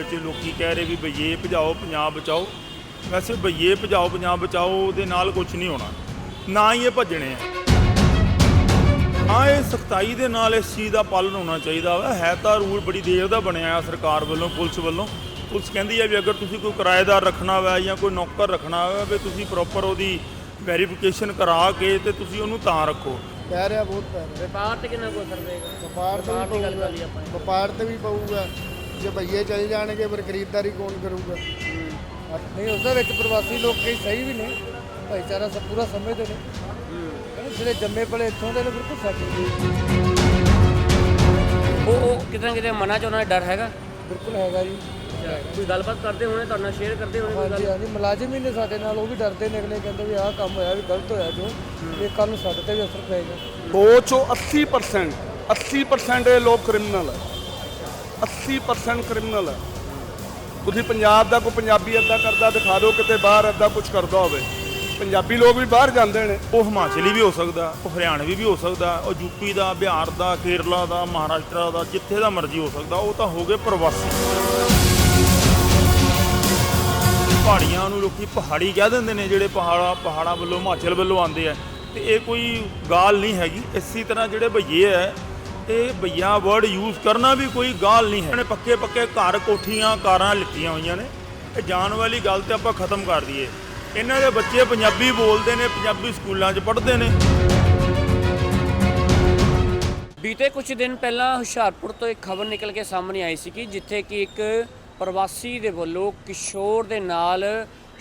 ਵਿੱਚ ਲੋਕੀ ਕਹਿ ਰਹੇ ਵੀ ਬਈਏ ਭਜਾਓ ਪੰਜਾਬ ਬਚਾਓ। ਵੈਸੇ ਬਈਏ ਭਜਾਓ ਪੰਜਾਬ ਬਚਾਓ ਦੇ ਨਾਲ ਕੁਝ ਨਹੀਂ ਹੋਣਾ। ਨਾ ਹੀ ਇਹ ਭੱਜਣੇ ਆ। ਹਾਂ ਇਹ ਸਖਤਾਈ ਦੇ ਨਾਲ ਇਸ ਚੀਜ਼ ਦਾ ਪਾਲਣ ਹੋਣਾ ਚਾਹੀਦਾ ਵਾ। ਹੈ ਤਾਂ ਰੂਲ ਬੜੀ ਦੇਰ ਦਾ ਬਣਿਆ ਆ ਸਰਕਾਰ ਵੱਲੋਂ ਪੁਲਿਸ ਵੱਲੋਂ। ਪੁਲਿਸ ਕਹਿੰਦੀ ਹੈ ਵੀ ਅਗਰ ਤੁਸੀਂ ਕੋਈ ਕਿਰਾਏਦਾਰ ਰੱਖਣਾ ਵਾ ਜਾਂ ਕੋਈ ਨੌਕਰ ਰੱਖਣਾ ਵਾ ਵੀ ਤੁਸੀਂ ਪ੍ਰੋਪਰ ਉਹਦੀ ਵੈਰੀਫਿਕੇਸ਼ਨ ਕਰਾ ਕੇ ਤੇ ਤੁਸੀਂ ਉਹਨੂੰ ਤਾਂ ਰੱਖੋ। ਪੈ ਰਿਹਾ ਬਹੁਤ ਪੈ ਰਿਹਾ ਵਪਾਰ ਤੇ ਕਿੰਨਾ ਕੋਈ ਅਸਰ ਤੇ ਵੀ ਪਊਗਾ। ਵਪਾਰ ਤੇ ਵੀ ਪਊਗਾ। ਜੇ ਭਈਏ ਚਲ ਜਾਣਗੇ ਫਿਰ ਖਰੀਦਦਾਰੀ ਕੌਣ ਕਰੂਗਾ? ਨਹੀਂ ਉਸਦੇ ਵਿੱਚ ਪ੍ਰਵਾਸੀ ਲੋਕ ਕਈ ਸਹੀ ਵੀ ਨੇ। ਭਾਈਚਾਰਾ ਸਭ ਪੂਰਾ ਸਮਝਦੇ ਨੇ। ਕਹਿੰਦੇ ਜਿਹੜੇ ਜੰਮੇ ਪਲੇ ਇੱਥੋਂ ਦੇ ਨੇ ਬਿਲਕੁਲ ਸੱਚ ਉਹ ਉਹ ਕਿਤੇ ਨਾ ਕਿਤੇ ਮਨਾਂ ਚ ਉਹਨਾਂ ਦਾ ਡਰ ਹੈਗਾ? ਬਿਲਕੁਲ ਹੈਗਾ ਜੀ। ਕੋਈ ਗੱਲਬਾਤ ਕਰਦੇ ਹੋਣੇ ਤੁਹਾਡੇ ਨਾਲ ਸ਼ੇਅਰ ਕਰਦੇ ਹੋਣੇ ਕੋਈ ਹਾਂਜੀ ਗੱਲ? ਹਾਂਜੀ। ਮੁਲਾਜ਼ਮ ਹੀ ਨੇ ਸਾਡੇ ਨਾਲ ਉਹ ਵੀ ਡਰਦੇ ਨੇ ਅਗਲੇ ਕਹਿੰਦੇ ਵੀ ਆਹ ਕੰਮ ਹੋਇਆ ਵੀ ਗਲਤ ਹੋਇਆ ਜੋ। ਇਹ ਕੱਲ ਨੂੰ ਸਾਡੇ ਤੇ ਵੀ ਅਸਰ ਪਏਗਾ। ਦੋ ਚੋਂ 80% 80% ਇਹ ਲੋਕ ਕ੍ਰਿਮੀਨਲ ਹੈ 80% ਕ੍ਰਿਮੀਨਲ ਹੈ। ਤੁਸੀਂ ਪੰਜਾਬ ਦਾ ਕੋਈ ਪੰਜਾਬੀ ਅੱਦਾ ਕਰਦਾ, ਦਿਖਾ ਦਿਓ ਕਿਤੇ ਬਾਹਰ ਅੱਦਾ ਕੁਝ ਕਰਦਾ ਹੋਵੇ। ਪੰਜਾਬੀ ਲੋਕ ਵੀ ਬਾਹਰ ਜਾਂਦੇ ਨੇ। ਉਹ ਹਿਮਾਚਲੀ ਵੀ ਹੋ ਸਕਦਾ, ਉਹ ਹਰਿਆਣਵੀ ਵੀ ਹੋ ਸਕਦਾ, ਉਹ ਯੂਪੀ ਦਾ, ਬਿਹਾਰ ਦਾ, ਕੇਰਲਾ ਦਾ, ਮਹਾਰਾਸ਼ਟਰ ਦਾ, ਜਿੱਥੇ ਦਾ ਮਰਜ਼ੀ ਹੋ ਸਕਦਾ, ਉਹ ਤਾਂ ਹੋ ਗਏ ਪ੍ਰਵਾਸੀ। ਪਹਾੜੀਆਂ ਨੂੰ ਲੋਕੀ ਪਹਾੜੀ ਕਹਿ ਦਿੰਦੇ ਨੇ, ਜਿਹੜੇ ਪਹਾੜਾ, ਪਹਾੜਾਂ ਵੱਲੋਂ, ਹਿਮਾਚਲ ਵੱਲੋਂ ਆਉਂਦੇ ਆ। ਤੇ ਇਹ ਕੋਈ ਗਾਲ ਨਹੀਂ ਹੈਗੀ। ਇਸੇ ਤਰ੍ਹਾਂ ਜਿਹੜੇ ਭਈਏ ਐ ਇਹ ਭਈਆ ਵਰਡ ਯੂਜ਼ ਕਰਨਾ ਵੀ ਕੋਈ ਗਾਲ ਨਹੀਂ ਹੈ। ਇਹਨੇ ਪੱਕੇ ਪੱਕੇ ਘਰ ਕੋਠੀਆਂ, ਕਾਰਾਂ ਲਿੱਤੀਆਂ ਹੋਈਆਂ ਨੇ। ਇਹ ਜਾਣ ਵਾਲੀ ਗੱਲ ਤੇ ਆਪਾਂ ਖਤਮ ਕਰ ਦਈਏ। ਇਹਨਾਂ ਦੇ ਬੱਚੇ ਪੰਜਾਬੀ ਬੋਲਦੇ ਨੇ, ਪੰਜਾਬੀ ਸਕੂਲਾਂ 'ਚ ਪੜ੍ਹਦੇ ਨੇ। ਬੀਤੇ ਕੁਝ ਦਿਨ ਪਹਿਲਾਂ ਹੁਸ਼ਿਆਰਪੁਰ ਤੋਂ ਇੱਕ ਖਬਰ ਨਿਕਲ ਕੇ ਸਾਹਮਣੇ ਆਈ ਸੀ ਕਿ ਜਿੱਥੇ ਕਿ ਇੱਕ ਪ੍ਰਵਾਸੀ ਦੇ ਵੱਲੋਂ ਕਿਸ਼ੋਰ ਦੇ ਨਾਲ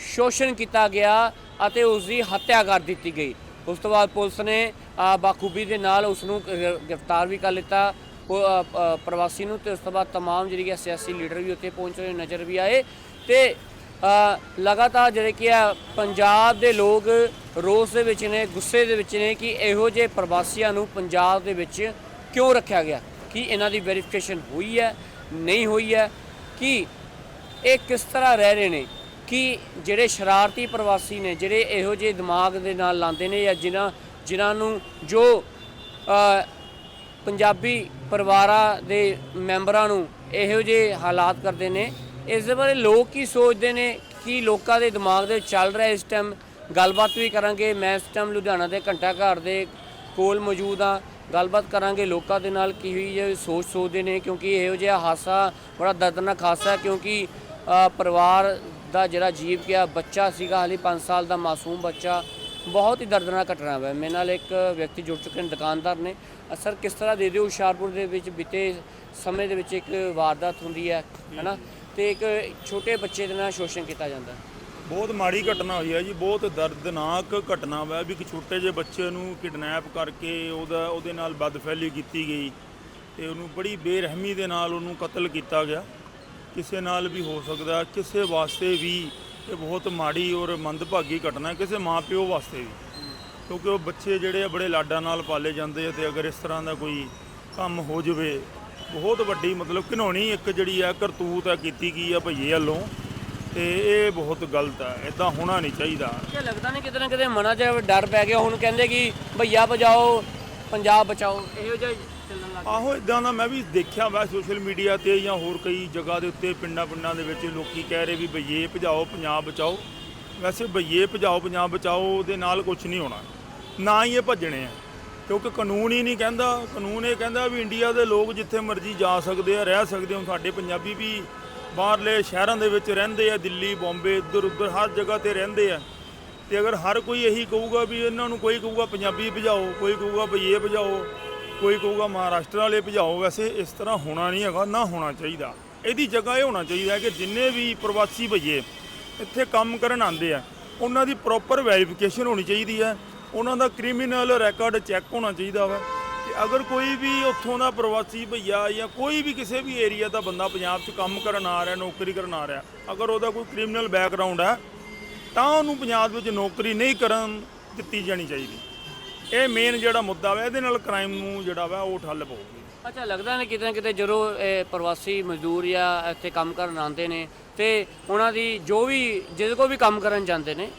ਸ਼ੋਸ਼ਣ ਕੀਤਾ ਗਿਆ ਅਤੇ ਉਸ ਦੀ ਹੱਤਿਆ ਕਰ ਦਿੱਤੀ ਗਈ। ਉਸ ਤੋਂ ਬਾਅਦ ਪੁਲਿਸ ਨੇ ਅ, ਬਾਖੂਬੀ ਦੇ ਨਾਲ ਉਸ ਨੂੰ ਗ੍ਰਿ- ਗ੍ਰਿਫਤਾਰ ਵੀ ਕਰ ਲਿੱਤਾ ਉਹ, ਅ, ਅ, ਪ੍ਰਵਾਸੀ ਨੂੰ ਤੇ ਉਸ ਤੋਂ ਬਾਅਦ तमाम ਜਿਹੜੀ ਕਿ ਸਿਆਸੀ ਲੀਡਰ ਵੀ ਉੱਥੇ ਪਹੁੰਚੇ ਹੋਏ ਨਜ਼ਰ ਵੀ ਆਏ ਤੇ ਅ, ਲਗਾਤਾਰ ਜਿਹੜੇ ਕਿ ਆ ਪੰਜਾਬ ਦੇ ਲੋਕ ਰੋਸ ਦੇ ਵਿੱਚ ਨੇ ਗੁੱਸੇ ਦੇ ਵਿੱਚ ਨੇ ਕਿ ਇਹੋ ਜਿਹੇ ਪ੍ਰਵਾਸੀਆਂ ਨੂੰ ਪੰਜਾਬ ਦੇ ਵਿੱਚ ਕਿਉਂ ਰੱਖਿਆ ਗਿਆ ਕਿ ਇਹਨਾਂ ਦੀ ਵੈਰੀਫਿਕੇਸ਼ਨ ਹੋਈ ਹੈ ਨਹੀਂ ਹੋਈ ਹੈ ਕਿ ਇਹ ਕਿਸ ਤਰ੍ਹਾਂ ਰਹਿ ਰਹੇ ਨੇ ਕਿ ਜਿਹੜੇ ਸ਼ਰਾਰਤੀ ਪ੍ਰਵਾਸੀ ਨੇ, ਜਿਹੜੇ ਇਹੋ ਜਿਹੇ ਦਿਮਾਗ ਦੇ ਨਾਲ ਲਾਉਂਦੇ ਨੇ ਜਾਂ ਜਿਨ੍ਹਾਂ ਜਿਨ੍ਹਾਂ ਨੂੰ ਜੋ ਪੰਜਾਬੀ ਪਰਿਵਾਰਾਂ ਦੇ ਮੈਂਬਰਾਂ ਨੂੰ ਇਹੋ ਜਿਹੇ ਹਾਲਾਤ ਕਰਦੇ ਨੇ, ਇਸ ਦੇ ਬਾਰੇ ਲੋਕ ਕੀ ਸੋਚਦੇ ਨੇ, ਕੀ ਲੋਕਾਂ ਦੇ ਦਿਮਾਗ ਦੇ ਵਿੱਚ ਚੱਲ ਰਿਹਾ ਇਸ ਟਾਈਮ ਗੱਲਬਾਤ ਵੀ ਕਰਾਂਗੇ। ਮੈਂ ਇਸ ਟਾਈਮ ਲੁਧਿਆਣਾ ਦੇ ਘੰਟਾ ਘਰ ਦੇ ਕੋਲ ਮੌਜੂਦ ਆ ਗੱਲਬਾਤ ਕਰਾਂਗੇ ਲੋਕਾਂ ਦੇ ਨਾਲ ਕੀ ਹੋਈ ਹੈ, ਸੋਚ ਸੋਚਦੇ ਨੇ, ਕਿਉਂਕਿ ਇਹੋ ਜਿਹਾ ਹਾਸਾ ਬੜਾ ਦਰਦਨਾਕ ਹਾਸਾ ਕਿਉਂਕਿ ਪਰਿਵਾਰ ਦਾ ਜਿਹੜਾ ਜੀਵ ਗਿਆ ਬੱਚਾ ਸੀਗਾ ਹਾਲੇ 5 ਸਾਲ ਦਾ ਮਾਸੂਮ ਬੱਚਾ ਬਹੁਤ ਹੀ ਦਰਦਨਾਕ ਘਟਨਾ ਹੈ ਮੇਰੇ ਨਾਲ ਇੱਕ ਵਿਅਕਤੀ ਜੁੜ ਚੁੱਕੇ ਨੇ ਦੁਕਾਨਦਾਰ ਨੇ। ਅ, ਸਰ ਕਿਸ ਤਰ੍ਹਾਂ ਦੇ ਦਿਓ? ਹੁਸ਼ਿਆਰਪੁਰ ਦੇ ਵਿੱਚ ਬੀਤੇ ਸਮੇਂ ਦੇ ਵਿੱਚ ਇੱਕ ਵਾਰਦਾਤ ਹੁੰਦੀ ਹੈ ਹੈਨਾ? ਤੇ ਇੱਕ ਛੋਟੇ ਬੱਚੇ ਦੇ ਨਾਲ ਸ਼ੋਸ਼ਣ ਕੀਤਾ ਜਾਂਦਾ ਹੈ। ਬਹੁਤ ਮਾੜੀ ਘਟਨਾ ਹੋਈ ਹੈ ਜੀ ਬਹੁਤ ਦਰਦਨਾਕ ਘਟਨਾ ਵਾ ਵੀ ਇੱਕ ਛੋਟੇ ਜਿਹੇ ਬੱਚੇ ਨੂੰ ਕਿਡਨੈਪ ਕਰਕੇ ਉਹਦਾ ਉਹਦੇ ਨਾਲ ਬਦਫੈਲੀ ਕੀਤੀ ਗਈ ਤੇ ਉਹਨੂੰ ਬੜੀ ਬੇਰਹਿਮੀ ਦੇ ਨਾਲ ਉਹਨੂੰ ਕਤਲ ਕੀਤਾ ਗਿਆ। ਕਿਸੇ ਨਾਲ ਵੀ ਹੋ ਸਕਦਾ, ਕਿਸੇ ਵਾਸਤੇ ਵੀ ਇਹ ਬਹੁਤ ਮਾੜੀ ਔਰ ਮੰਦਭਾਗੀ ਘਟਨਾ ਹੈ, ਕਿਸੇ ਮਾਪਿਓ ਵਾਸਤੇ ਵੀ। ਕਿਉਂਕਿ ਉਹ ਬੱਚੇ ਜਿਹੜੇ ਆ, ਬੜੇ ਲਾਡਾਂ ਨਾਲ ਪਾਲੇ ਜਾਂਦੇ ਆ ਤੇ ਅਗਰ ਇਸ ਤਰ੍ਹਾਂ ਦਾ ਕੋਈ ਕੰਮ ਹੋ ਜਾਵੇ, ਬਹੁਤ ਵੱਡੀ ਮਤਲਬ ਘਿਨੌਣੀ ਇੱਕ ਜਿਹੜੀ ਆ, ਕਰਤੂਤ ਆ ਕੀਤੀ ਗਈ ਆ ਭਈਏ ਵੱਲੋਂ ਤੇ ਇਹ ਬਹੁਤ ਗਲਤ ਆ ਇਦਾਂ ਹੋਣਾ ਨਹੀਂ ਚਾਹੀਦਾ। ਇਹ ਲੱਗਦਾ ਨਹੀਂ ਕਿਤੇ ਨਾ ਕਿਤੇ ਮਨਾਂ 'ਚ ਡਰ ਪੈ ਗਿਆ, ਹੁਣ ਕਹਿੰਦੇ ਕਿ ਭਈਆ ਬਚਾਓ, ਪੰਜਾਬ ਬਚਾਓ, ਇਹੋ ਜਿਹਾ ਚੱਲਣ ਲੱਗ ਆਹੋ ਇਦਾਂ ਦਾ ਮੈਂ ਵੀ ਦੇਖਿਆ ਵਾ ਸੋਸ਼ਲ ਮੀਡੀਆ ਤੇ ਜਾਂ ਹੋਰ ਕਈ ਜਗ੍ਹਾ ਦੇ ਉੱਤੇ, ਪਿੰਡਾਂ ਪਿੰਡਾਂ ਦੇ ਵਿੱਚ ਲੋਕੀ ਕਹਿ ਰਹੇ ਵੀ ਬਈਏ ਭਜਾਓ, ਪੰਜਾਬ ਬਚਾਓ। ਵੈਸੇ ਬਈਏ ਭਜਾਓ, ਪੰਜਾਬ ਬਚਾਓ ਦੇ ਨਾਲ ਕੁਝ ਨਹੀਂ ਹੋਣਾ। ਨਾ ਹੀ ਇਹ ਭੱਜਣੇ ਆ। ਕਿਉਂਕਿ ਕਾਨੂੰਨ ਹੀ ਨਹੀਂ ਕਹਿੰਦਾ। ਕਾਨੂੰਨ ਇਹ ਕਹਿੰਦਾ ਵੀ ਇੰਡੀਆ ਦੇ ਲੋਕ ਜਿੱਥੇ ਮਰਜ਼ੀ ਜਾ ਸਕਦੇ ਆ, ਰਹਿ ਸਕਦੇ ਹੋ ਸਾਡੇ ਪੰਜਾਬੀ ਵੀ ਬਾਹਰਲੇ ਸ਼ਹਿਰਾਂ ਦੇ ਵਿੱਚ ਰਹਿੰਦੇ ਆ, ਦਿੱਲੀ, ਬੰਬੇ, ਇੱਧਰ ਉੱਧਰ ਹਰ ਜਗ੍ਹਾ ਤੇ ਰਹਿੰਦੇ ਆ। ਤੇ ਅਗਰ ਹਰ ਕੋਈ ਇਹੀ ਕਹੂਗਾ ਵੀ ਇਹਨਾਂ ਨੂੰ ਕੋਈ ਕਹੂਗਾ ਪੰਜਾਬੀ ਭਜਾਓ, ਕੋਈ ਕਹੂਗਾ ਭਈਏ ਭਜਾਓ ਕੋਈ ਕਹੂਗਾ ਮਹਾਰਾਸ਼ਟਰ ਵਾਲੇ ਭਜਾਓ, ਵੈਸੇ ਇਸ ਤਰ੍ਹਾਂ ਹੋਣਾ ਨਹੀਂ ਹੈਗਾ, ਨਾ ਹੋਣਾ ਚਾਹੀਦਾ। ਇਹਦੀ ਜਗ੍ਹਾ ਇਹ ਹੋਣਾ ਚਾਹੀਦਾ ਕਿ ਜਿੰਨੇ ਵੀ ਪ੍ਰਵਾਸੀ ਭਈਏ ਇੱਥੇ ਕੰਮ ਕਰਨ ਆਉਂਦੇ ਆ, ਉਹਨਾਂ ਦੀ ਪ੍ਰੋਪਰ ਵੈਰੀਫਿਕੇਸ਼ਨ ਹੋਣੀ ਚਾਹੀਦੀ ਹੈ। ਉਹਨਾਂ ਦਾ ਕ੍ਰਿਮੀਨਲ ਰੈਕਾਰਡ ਚੈੱਕ ਹੋਣਾ ਚਾਹੀਦਾ ਵਾ ਕਿ ਅਗਰ ਕੋਈ ਵੀ ਉੱਥੋਂ ਦਾ ਪ੍ਰਵਾਸੀ ਭਈਆ ਜਾਂ ਕੋਈ ਵੀ ਕਿਸੇ ਵੀ ਏਰੀਆ ਦਾ ਬੰਦਾ ਪੰਜਾਬ 'ਚ ਕੰਮ ਕਰਨ ਆ ਰਿਹਾ, ਨੌਕਰੀ ਕਰਨ ਆ ਰਿਹਾ, ਅਗਰ ਉਹਦਾ ਕੋਈ ਕ੍ਰਿਮੀਨਲ ਬੈਕਗ੍ਰਾਉਂਡ ਹੈ, ਤਾਂ ਉਹਨੂੰ ਪੰਜਾਬ ਵਿੱਚ ਨੌਕਰੀ ਨਹੀਂ ਕਰਨ ਦਿੱਤੀ ਜਾਣੀ ਚਾਹੀਦੀ। ਇਹ ਮੇਨ ਜਿਹੜਾ ਮੁੱਦਾ ਵਾ, ਇਹਦੇ ਨਾਲ ਕ੍ਰਾਈਮ ਨੂੰ ਜਿਹੜਾ ਵਾ, ਉਹ ਠੱਲ ਪਊਗੀ। ਅੱਛਾ, ਲੱਗਦਾ ਨੇ ਕਿਤੇ ਨਾ ਕਿਤੇ ਜਦੋਂ ਇਹ ਪ੍ਰਵਾਸੀ ਮਜ਼ਦੂਰ ਜਾਂ ਇੱਥੇ ਕੰਮ ਕਰਨ ਆਉਂਦੇ ਨੇ, ਤੇ ਉਹਨਾਂ ਦੀ ਜੋ ਵੀ, ਜਿਹਦੇ ਕੋਲ ਵੀ ਕੰਮ ਕਰਨ ਜਾਂਦੇ ਨੇ